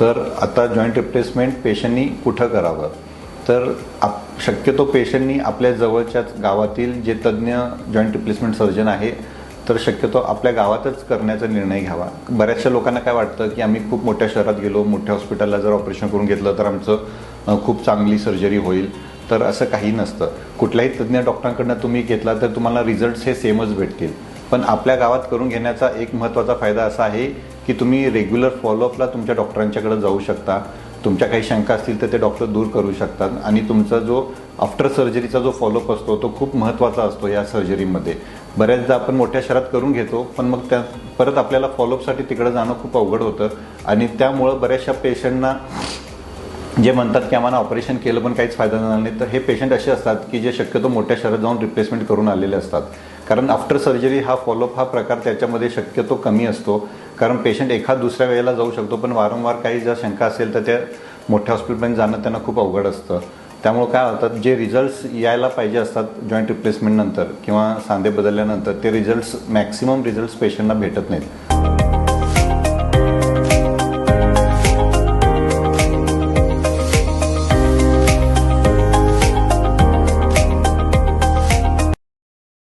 तर आता joint replacement पेशंटनी कुठं करावं? तर आप शक्यतो पेशंटनी आपल्या जवळच्याच गावातील जे तज्ज्ञ जॉईंट रिप्लेसमेंट सर्जन आहे तर शक्यतो आपल्या गावातच करण्याचा निर्णय घ्यावा. बऱ्याचशा लोकांना काय वाटतं की आम्ही खूप मोठ्या शहरात गेलो मोठ्या हॉस्पिटलला जर ऑपरेशन करून घेतलं तर आमचं खूप चांगली सर्जरी होईल. तर असं काही नसतं. कुठल्याही तज्ज्ञ डॉक्टरांकडनं तुम्ही घेतला तर तुम्हाला रिझल्ट्स हे सेमच भेटतील. पण आपल्या गावात करून घेण्याचा एक महत्त्वाचा फायदा असा आहे की तुम्ही रेग्युलर फॉलोअपला तुमच्या डॉक्टरांच्याकडे जाऊ शकता. तुमच्या काही शंका असतील तर ते डॉक्टर दूर करू शकतात. आणि तुमचा जो आफ्टर सर्जरीचा जो फॉलोअप असतो तो खूप महत्त्वाचा असतो या सर्जरीमध्ये बऱ्याचदा आपण मोठ्या शहरात करून घेतो पण मग त्या परत आपल्याला फॉलोअपसाठी तिकडे जाणं खूप अवघड होतं. आणि त्यामुळं बऱ्याचशा पेशंटना जे म्हणतात की आम्हाला ऑपरेशन केलं पण काहीच फायदा झाला नाही तर हे पेशंट असे असतात की जे शक्यतो मोठ्या शहरात जाऊन रिप्लेसमेंट करून आलेले असतात. कारण आफ्टर सर्जरी हा फॉलोअप हा प्रकार त्याच्यामध्ये शक्यतो कमी असतो. कारण पेशंट एखाद दुसऱ्या वेळेला जाऊ शकतो पण वारंवार काही जर शंका असेल तर त्या मोठ्या हॉस्पिटलपर्यंत जाणं त्यांना खूप अवघड असतं. त्यामुळे काय होतात जे रिझल्ट्स यायला पाहिजे असतात जॉईंट रिप्लेसमेंटनंतर किंवा सांधे बदलल्यानंतर ते रिझल्ट्स मॅक्सिमम रिझल्ट्स पेशंटना भेटत नाहीत.